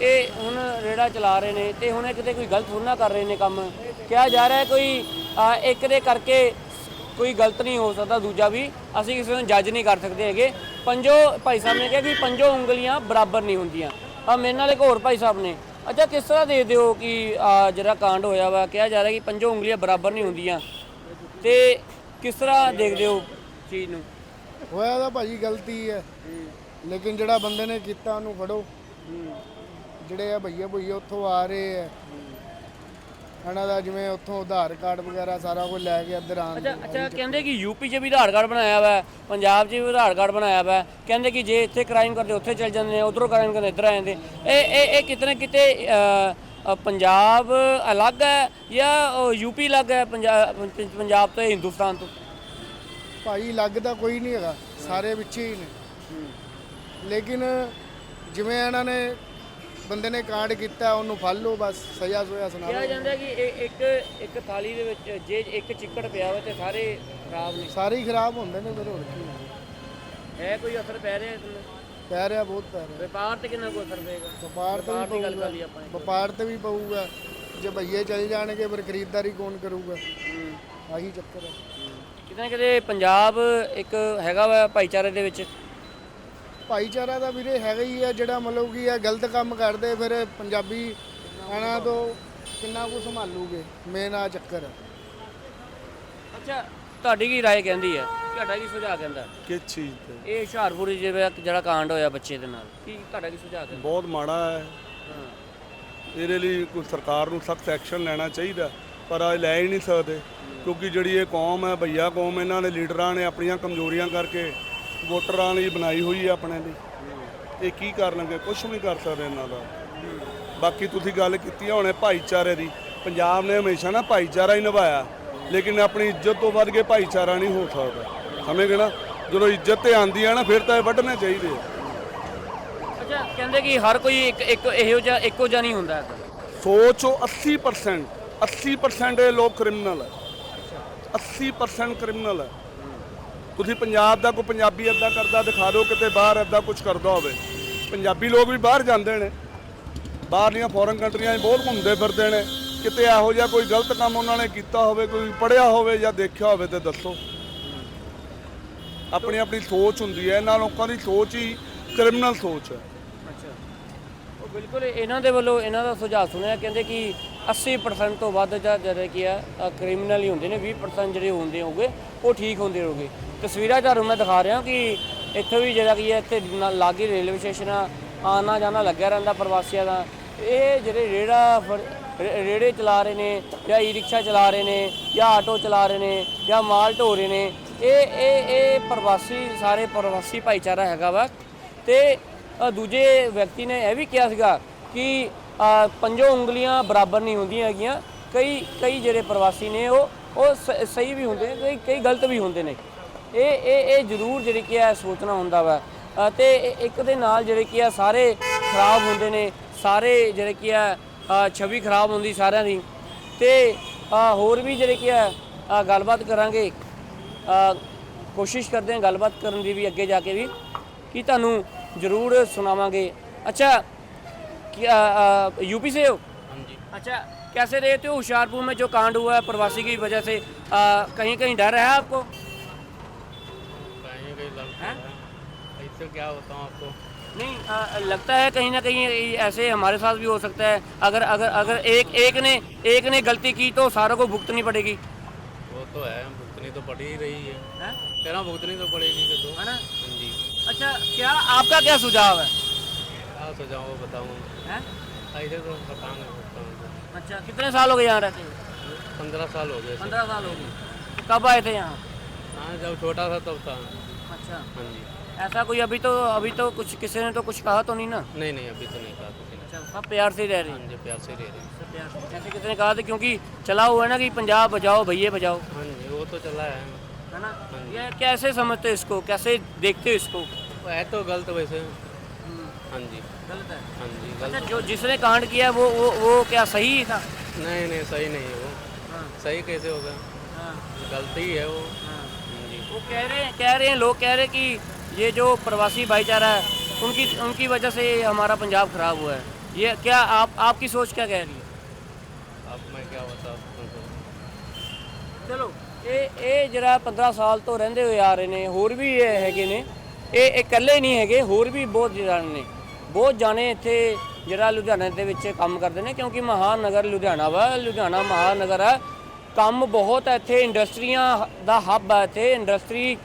ਇਹ ਹੁਣ ਰੇੜਾ ਚਲਾ ਰਹੇ ਨੇ ਤੇ ਹੁਣ ਇਹ ਕਿਤੇ ਕੋਈ ਗਲਤ ਥੋੜ੍ਹਾ ਕਰ ਰਹੇ ਨੇ ਕੰਮ। ਕਿਹਾ ਜਾ ਰਿਹਾ ਕੋਈ ਇੱਕ ਦੇ ਕਰਕੇ ਕੋਈ ਗਲਤ ਨਹੀਂ ਹੋ ਸਕਦਾ, ਦੂਜਾ ਵੀ ਅਸੀਂ ਕਿਸੇ ਨੂੰ ਜੱਜ ਨਹੀਂ ਕਰ ਸਕਦੇ ਹੈਗੇ। ਪੰਜੋ ਭਾਈ ਸਾਹਿਬ ਨੇ ਕਿਹਾ ਕਿ ਪੰਜੋ ਉਂਗਲੀਆਂ ਬਰਾਬਰ ਨਹੀਂ ਹੁੰਦੀਆਂ। ਆ, ਮੇਰੇ ਨਾਲ ਇੱਕ ਹੋਰ ਭਾਈ ਸਾਹਿਬ ਨੇ। ਅੱਛਾ, ਕਿਸ ਤਰ੍ਹਾਂ ਦੇਖਦੇ ਹੋ ਕਿ ਜਿਹੜਾ ਕਾਂਡ ਹੋਇਆ ਵਾ, ਕਿਹਾ ਜਾ ਰਿਹਾ ਕਿ ਪੰਜੋ ਉਂਗਲੀਆਂ ਬਰਾਬਰ ਨਹੀਂ ਹੁੰਦੀਆਂ। ਤੇ ਕਿਸ ਤਰ੍ਹਾਂ ਦੇਖਦੇ ਹੋ ਚੀਜ਼ ਨੂੰ? ਹੋਇਆ ਤਾਂ ਭਾਜੀ ਗਲਤੀ ਹੈ। ਲੇਕਿਨ ਜਿਹੜਾ ਬੰਦੇ ਨੇ ਕੀਤਾ ਉਹਨੂੰ ਫੜੋ। ਜਿਹੜੇ ਆ ਭਈਏ ਭਈਏ ਉੱਥੋਂ ਆ ਰਹੇ ਆ। ਇਹਨਾਂ ਦਾ ਜਿਵੇਂ ਉੱਥੋਂ ਆਧਾਰ ਕਾਰਡ ਵਗੈਰਾ ਸਾਰਾ ਕੁਝ ਲੈ ਕੇ ਇੱਧਰ ਆਉਣ ਅੱਛਾ ਅੱਛਾ ਕਹਿੰਦੇ ਕਿ ਯੂਪੀ 'ਚ ਵੀ ਆਧਾਰ ਕਾਰਡ ਬਣਾਇਆ ਵਾ ਹੈ, ਪੰਜਾਬ 'ਚ ਵੀ ਆਧਾਰ ਕਾਰਡ ਬਣਾਇਆ ਵਾ। ਹੈ। ਕਹਿੰਦੇ ਕਿ ਜੇ ਇੱਥੇ ਕ੍ਰਾਈਮ ਕਰਦੇ ਉੱਥੇ ਚਲ ਜਾਂਦੇ ਨੇ ਉਧਰੋਂ ਕ੍ਰਾਈਮ ਕਰਦੇ ਇੱਧਰ ਆ ਜਾਂਦੇ। ਇਹ ਇਹ ਇਹ ਕਿਤੇ ਨਾ ਕਿਤੇ ਪੰਜਾਬ ਅਲੱਗ ਹੈ ਜਾਂ ਯੂਪੀ ਅਲੱਗ ਹੈ ਪੰਜਾਬ ਪੰਜਾਬ ਤੋਂ ਹਿੰਦੁਸਤਾਨ ਤੋਂ? ਭਾਈ ਲੱਗ ਤਾਂ ਕੋਈ ਨਹੀਂ ਹੈਗਾ ਸਾਰੇ ਵਿੱਚੇ ਹੀ ਨੇ। ਲੇਕਿਨ ਜਿਵੇਂ ਇਹਨਾਂ ਨੇ ਬੰਦੇ ਨੇ ਕਾਂਡ ਕੀਤਾ ਉਹਨੂੰ ਫੜ ਲਓ ਬਸ ਸਜ਼ਾ ਸੁਆ ਸੁਣਾ ਕਿਹਾ ਦਿਓ ਜਾਂਦਾ ਕਿ ਇਹ ਇੱਕ ਇੱਕ ਥਾਲੀ ਦੇ ਵਿੱਚ ਜੇ ਇੱਕ ਚਿੱਕੜ ਪਿਆ ਹੋਵੇ ਤੇ ਸਾਰੇ ਖਰਾਬ ਨੇ। ਸਾਰੇ ਹੀ ਖਰਾਬ ਹੁੰਦੇ ਨੇ ਫਿਰ ਹੋਰ ਕੀ ਹੈ। ਹੈ ਕੋਈ ਅਸਰ ਪੈ ਰਿਹਾ ਇਸ ਨੂੰ ਪੈ ਰਿਹਾ ਬਹੁਤ ਪੈ ਰਿਹਾ। ਵਪਾਰ ਤੇ ਕਿੰਨਾ ਕੋਈ ਅਸਰ ਪਏਗਾ? ਵਪਾਰ ਤੇ ਵਪਾਰ ਵੀ ਦੀ ਗੱਲ ਕਰ ਪਊਗਾ ਲਈ ਆਪਾਂ ਨੇ। ਵਪਾਰ ਤੇ ਵੀ ਪਊਗਾ। ਜੇ ਭਈਏ ਚਲ ਜਾਣਗੇ ਫਿਰ ਖਰੀਦਦਾਰੀ ਕੌਣ ਕਰੂਗਾ? ਆਹੀ ਚੱਕਰ ਹੈ ਕਿਤੇ ਨਾ ਕਿਤੇ ਪੰਜਾਬ ਇੱਕ ਹੈਗਾ ਵਾ ਭਾਈਚਾਰੇ ਦੇ ਵਿੱਚ। ਭਾਈਚਾਰਾ ਦਾ ਵੀਰੇ ਹੈਗਾ ਹੀ ਆ ਜਿਹੜਾ ਮਤਲਬ ਕੀ ਆ ਗਲਤ ਕੰਮ ਕਰਦੇ ਫਿਰ ਪੰਜਾਬੀ ਇਹਨਾਂ ਤੋਂ ਕਿੰਨਾ ਕੁ ਸੰਭਾਲੂਗੇ ਮੇਨ ਆ ਚੱਕਰ। ਹੈ ਅੱਛਾ ਤੁਹਾਡੀ ਕੀ ਰਾਏ ਕਹਿੰਦੀ ਹੈ? ਤੁਹਾਡਾ ਕੀ ਸੁਝਾਅ ਕਹਿੰਦਾ? ਕਿਸ ਚੀਜ਼ ਤੇ? ਇਹ ਹੁਸ਼ਿਆਰਪੁਰ ਜਿਹੜਾ ਜਿਹੜਾ ਕਾਂਡ ਹੋਇਆ ਬੱਚੇ ਦੇ ਨਾਲ ਕੀ ਤੁਹਾਡਾ ਕੀ ਸੁਝਾਅ ਕਹਿੰਦਾ? ਬਹੁਤ ਮਾੜਾ ਹੈ। ਇਹਦੇ ਲਈ ਕੋਈ ਸਰਕਾਰ ਨੂੰ ਸਖਤ ਐਕਸ਼ਨ ਲੈਣਾ ਚਾਹੀਦਾ ਪਰ ਇਹ ਲੈ ਹੀ ਨਹੀਂ ਸਕਦੇ ਕਿਉਂਕਿ ਜਿਹੜੀ ਇਹ ਕੌਮ ਹੈ ਭਈਆ ਕੌਮ ਇਹਨਾਂ ਨੇ ਲੀਡਰਾਂ ਨੇ ਆਪਣੀਆਂ ਕਮਜ਼ੋਰੀਆਂ ਕਰਕੇ ਵੋਟਰਾਂ ਲਈ ਬਣਾਈ ਹੋਈ ਹੈ ਆਪਣੇ ਲਈ। ਇਹ ਕੀ ਕਰਨਗੇ ਕੁਝ ਵੀ ਨਹੀਂ ਕਰ ਸਕਦੇ ਇਹਨਾਂ ਦਾ। ਬਾਕੀ ਤੁਸੀਂ ਗੱਲ ਕੀਤੀ ਹੁਣੇ ਭਾਈਚਾਰੇ ਦੀ। ਪੰਜਾਬ ਨੇ ਹਮੇਸ਼ਾ ਨਾ ਭਾਈਚਾਰਾ ਹੀ ਨਿਭਾਇਆ। ਲੇਕਿਨ ਆਪਣੀ ਇੱਜ਼ਤ ਤੋਂ ਵੱਧ ਕੇ ਭਾਈਚਾਰਾ ਨਹੀਂ ਹੋ ਸਕਦਾ। ਸਮਝਗੇ ਨਾ? ਜਦੋਂ ਇੱਜ਼ਤ ਤੇ ਆਂਦੀ ਹੈ ਨਾ ਫਿਰ ਤਾਂ ਇਹ ਵੱਢਣੇ ਚਾਹੀਦੇ ਅੱਛਾ ਕਹਿੰਦੇ ਕਿ ਹਰ ਕੋਈ ਇੱਕ ਇੱਕ ਇਹੋ ਜਿਹਾ ਇੱਕੋ ਜਿਹਾ ਨਹੀਂ ਹੁੰਦਾ ਸੋਚੋ 80% 80% ਇਹ ਲੋਕ ਕ੍ਰਿਮੀਨਲ ਹੈ 80% ਕ੍ਰਿਮੀਨਲ ਹੈ ਤੁਸੀਂ ਪੰਜਾਬ ਦਾ ਕੋਈ ਪੰਜਾਬੀ ਅੱਦਾ ਕਰਦਾ, ਦਿਖਾ ਦਿਓ ਕਿਤੇ ਬਾਹਰ ਅੱਦਾ ਕੁਝ ਕਰਦਾ ਹੋਵੇ। ਪੰਜਾਬੀ ਲੋਕ ਵੀ ਬਾਹਰ ਜਾਂਦੇ ਨੇ। ਬਾਹਰਲੀਆਂ ਫੋਰਨ ਕੰਟਰੀਆਂ 'ਚ ਬਹੁਤ ਘੁੰਮਦੇ ਫਿਰਦੇ ਨੇ। ਕਿਤੇ ਇਹੋ ਜਿਹਾ ਕੋਈ ਗਲਤ ਕੰਮ ਉਹਨਾਂ ਨੇ ਕੀਤਾ ਹੋਵੇ, ਕੋਈ ਪੜਿਆ ਹੋਵੇ ਜਾਂ ਦੇਖਿਆ ਹੋਵੇ ਤੇ ਦੱਸੋ। ਆਪਣੀ ਆਪਣੀ ਸੋਚ ਹੁੰਦੀ ਹੈ। ਇਹਨਾਂ ਲੋਕਾਂ ਦੀ ਸੋਚ ਹੀ ਕ੍ਰਿਮੀਨਲ ਸੋਚ ਹੈ। ਅੱਛਾ। ਉਹ ਬਿਲਕੁਲ ਇਹਨਾਂ ਦੇ ਵੱਲੋਂ ਇਹਨਾਂ ਦਾ ਸੁਝਾਅ ਸੁਣਿਆ, ਕਹਿੰਦੇ ਕਿ 80% ਤੋਂ ਵੱਧ ਜਾਂ ਜਿਹੜੇ ਕੀ ਆ ਕ੍ਰਿਮੀਨਲ ਹੀ ਹੁੰਦੇ ਨੇ। 20% ਜਿਹੜੇ ਹੁੰਦੇ ਹੋਗੇ ਉਹ ਠੀਕ ਹੁੰਦੇ ਹੋਗੇ ਤਸਵੀਰਾਂ ਤੁਹਾਨੂੰ ਮੈਂ ਦਿਖਾ ਰਿਹਾ ਕਿ ਇੱਥੇ ਵੀ ਜਿਹੜਾ ਕੀ ਹੈ ਇੱਥੇ ਨਾਲ ਲਾਗੇ ਰੇਲਵੇ ਸਟੇਸ਼ਨ ਆ ਆਣਾ ਜਾਣਾ ਲੱਗਿਆ ਰਹਿੰਦਾ ਪ੍ਰਵਾਸੀਆਂ ਦਾ। ਇਹ ਜਿਹੜੇ ਰੇੜਾ ਫੜ- ਰੇੜੇ ਚਲਾ ਰਹੇ ਨੇ ਜਾਂ ਈ ਰਿਕਸ਼ਾ ਚਲਾ ਰਹੇ ਨੇ ਜਾਂ ਆਟੋ ਚਲਾ ਰਹੇ ਨੇ ਜਾਂ ਮਾਲ ਢੋ ਰਹੇ ਨੇ ਇਹ ਇਹ ਇਹ ਪ੍ਰਵਾਸੀ ਸਾਰੇ ਪ੍ਰਵਾਸੀ ਭਾਈਚਾਰਾ ਹੈਗਾ ਵਾ। ਤੇ ਦੂਜੇ ਵਿਅਕਤੀ ਨੇ ਇਹ ਵੀ ਕਿਹਾ ਸੀਗਾ ਕਿ ਅ, ਪੰਜੋ ਉਂਗਲੀਆਂ ਬਰਾਬਰ ਨਹੀਂ ਹੁੰਦੀਆਂ ਹੈਗੀਆਂ। ਕਈ ਕਈ ਜਿਹੜੇ ਪ੍ਰਵਾਸੀ ਨੇ ਉਹ ਉਹ ਸ- ਸਹੀ ਵੀ ਹੁੰਦੇ ਨੇ ਕਈ ਕਈ ਗਲਤ ਵੀ ਹੁੰਦੇ ਨੇ। ਇਹ ਇਹ ਇਹ ਜ਼ਰੂਰ ਜਿਹੜੀ ਕੀ ਹੈ ਸੋਚਣਾ ਹੁੰਦਾ ਵਾ ਅ, ਤੇ ਇਹ- ਇੱਕ ਦੇ ਨਾਲ ਜਿਹੜੇ ਕੀ ਆ ਸਾਰੇ ਖਰਾਬ ਹੁੰਦੇ ਨੇ ਸਾਰੇ ਜਿਹੜੇ ਕੀ ਆ ਅ, ਛਵੀ ਖਰਾਬ ਹੁੰਦੀ ਸਾਰਿਆਂ ਦੀ ਤੇ ਅ, ਹੋਰ ਵੀ ਜਿਹੜੇ ਕੀ ਆ ਅ, ਗੱਲਬਾਤ ਕਰਾਂਗੇ ਅ, ਕੋਸ਼ਿਸ਼ ਕਰਦੇ ਹਾਂ ਗੱਲਬਾਤ ਕਰਨ ਦੀ ਵੀ ਅੱਗੇ ਜਾ ਕੇ ਵੀ ਕਿ ਤੁਹਾਨੂੰ ਜ਼ਰੂਰ ਸੁਣਾਵਾਂਗੇ ਅੱਛਾ क्या यूपी से हो हाँ जी अच्छा कैसे रहते हो होशियारपुर में जो कांड हुआ है प्रवासी की वजह से आ, कहीं कहीं डर है आपको है इससे क्या बताऊँ आपको? नहीं आ, लगता है कहीं ना कहीं ऐसे हमारे साथ भी हो सकता है। अगर अगर अगर एक एक ने एक ने गलती की तो सारों को भुगतनी पड़ेगी। वो तो है भुगतनी तो पड़ ही रही है। है? कह भुगतनी तो पड़ेगी तो है ना? हाँ जी। अच्छा क्या आपका क्या सुझाव है? क्या सोचाऊँ वो बताऊँ? हैं? ऐसे तो नहीं अच्छा कितने साल हो गए यहाँ रहते पंद्रह साल हो गए। पंद्रह साल हो गए। कब आए थे यहाँ? हाँ जब छोटा था तब था। अच्छा। हाँ जी। ऐसा कोई अभी तो अभी तो कुछ किसी ने तो कुछ कहा तो नहीं ना? नहीं नहीं अभी तो नहीं कहा किसी ने। अच्छा सब प्यार से रह रहे हैं। हाँ जी प्यार से रह रहे हैं। जैसे किसी ने कहा था क्योंकि चला हुआ है ना कि पंजाब बजाओ भैया बजाओ। हाँ जी वो तो चला है। है ना? हाँ ये कैसे समझते हो इसको? कैसे देखते हो इसको? वो है तो गलत वैसे। हाँ जी। गलत है। हाँ जी अच्छा गलत जो जिसने कांड किया वो वो वो क्या सही था? नहीं नहीं सही नहीं है वो। हाँ। सही कैसे होगा? हाँ। गलती है वो। हाँ जी। वो कह रहे हैं कह रहे हैं लोग कह रहे हैं कि ये जो प्रवासी भाईचारा है उनकी उनकी वजह से हमारा पंजाब खराब हुआ है ये क्या आप आपकी सोच क्या कह रही है अब मैं क्या बता सकता हूँ ਚਲੋ ਇਹ ਇਹ ਜਿਹੜਾ 15 ਸਾਲ ਤੋਂ ਰਹਿੰਦੇ ਹੋਏ ਆ ਰਹੇ ਨੇ ਹੋਰ ਵੀ ਇਹ ਹੈਗੇ ਨੇ ਇਹ ਇਹ ਇਕੱਲੇ ਨਹੀਂ ਹੈਗੇ ਹੋਰ ਵੀ ਬਹੁਤ ਜਾਣੇ ਨੇ ਬਹੁਤ ਜਾਣੇ ਇੱਥੇ ਜਿਹੜਾ ਲੁਧਿਆਣਾ ਦੇ ਵਿੱਚ ਕੰਮ ਕਰਦੇ ਨੇ ਕਿਉਂਕਿ ਮਹਾਨਗਰ ਲੁਧਿਆਣਾ ਵਾ ਲੁਧਿਆਣਾ ਮਹਾਨਗਰ ਹੈ ਕੰਮ ਬਹੁਤ ਹੈ ਇੱਥੇ ਇੰਡਸਟਰੀਆਂ ਦਾ ਹੱਬ ਹੈ ਇੱਥੇ ਇੰਡਸਟਰੀ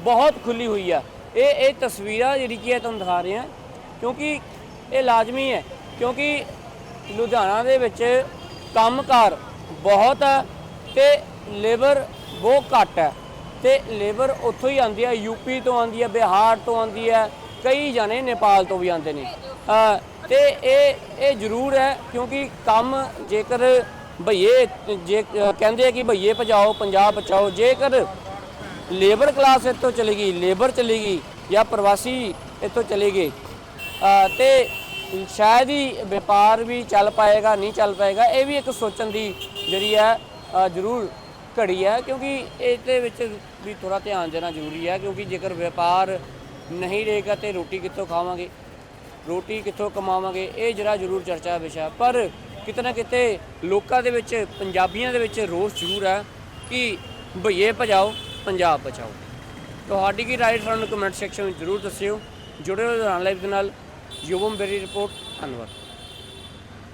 ਬਹੁਤ ਖੁੱਲੀ ਹੋਈ ਆ ਇਹ ਇਹ ਤਸਵੀਰਾਂ ਜਿਹੜੀ ਕੀ ਹੈ ਤੁਹਾਨੂੰ ਦਿਖਾ ਰਹੇ ਹਾਂ ਕਿਉਂਕਿ ਇਹ ਲਾਜ਼ਮੀ ਹੈ ਕਿਉਂਕਿ ਲੁਧਿਆਣਾ ਦੇ ਵਿੱਚ ਕੰਮਕਾਰ ਬਹੁਤ ਹੈ ਤੇ ਲੇਬਰ ਬਹੁਤ ਘੱਟ ਹੈ ਤੇ ਲੇਬਰ ਉੱਥੋਂ ਹੀ ਆਉਂਦੀ ਹੈ ਯੂਪੀ ਤੋਂ ਆਉਂਦੀ ਹੈ ਬਿਹਾਰ ਤੋਂ ਆਉਂਦੀ ਹੈ ਕਈ ਜਾਣੇ ਨੇਪਾਲ ਤੋਂ ਵੀ ਆਉਂਦੇ ਨੇ। ਅ, ਤੇ ਇਹ ਇਹ ਜ਼ਰੂਰ ਹੈ ਕਿਉਂਕਿ ਕੰਮ ਜੇਕਰ ਭਈਏ ਜੇ ਕਹਿੰਦੇ ਆ ਕਿ ਭਈਏ ਭਜਾਓ ਪੰਜਾਬ ਬਚਾਓ ਜੇਕਰ ਲੇਬਰ ਕਲਾਸ ਇੱਥੋਂ ਚਲੀ ਗਈ ਲੇਬਰ ਚਲੀ ਗਈ ਜਾਂ ਪ੍ਰਵਾਸੀ ਇੱਥੋਂ ਚਲੇ ਗਏ। ਅ, ਤੇ ਸ਼ਾਇਦ ਹੀ ਵਪਾਰ ਵੀ ਚੱਲ ਪਾਏਗਾ ਨਹੀਂ ਚੱਲ ਪਾਏਗਾ ਇਹ ਵੀ ਇੱਕ ਸੋਚਣ ਦੀ ਜਿਹੜੀ ਹੈ ਜ਼ਰੂਰ ਘੜੀ ਹੈ ਕਿਉਂਕਿ ਇਹਦੇ ਵਿੱਚ ਵੀ ਥੋੜਾ ਧਿਆਨ ਦੇਣਾ ਜ਼ਰੂਰੀ ਹੈ ਕਿਉਂਕਿ ਜੇਕਰ ਵਪਾਰ ਨਹੀਂ ਰਹੇਗਾ ਤੇ ਰੋਟੀ ਕਿੱਥੋਂ ਖਾਵਾਂਗੇ? ਰੋਟੀ ਕਿੱਥੋਂ ਕਮਾਵਾਂਗੇ? ਇਹ ਜਰਾ ਜ਼ਰੂਰ ਚਰਚਾ ਦਾ ਵਿਸ਼ਾ ਪਰ ਕਿਤੇ ਨਾ ਕਿਤੇ ਲੋਕਾਂ ਦੇ ਵਿੱਚ ਪੰਜਾਬੀਆਂ ਦੇ ਵਿੱਚ ਰੋਸ ਜ਼ਰੂਰ ਹੈ ਕਿ ਭਈਏ ਭਜਾਓ ਪੰਜਾਬ ਬਚਾਓ। ਤੁਹਾਡੀ ਕੀ ਰਾਏ ਸਾਨੂੰ ਕਮੈਂਟ ਸੈਕਸ਼ਨ ਵਿੱਚ ਜ਼ਰੂਰ ਦੱਸਿਓ। ਜੁੜੇ ਰਹੋ ਲਾਈਵ ਦੇ ਨਾਲ। ਯੁਵਮ ਬੇਰੀ ਰਿਪੋਰਟ, ਧੰਨਵਾਦ।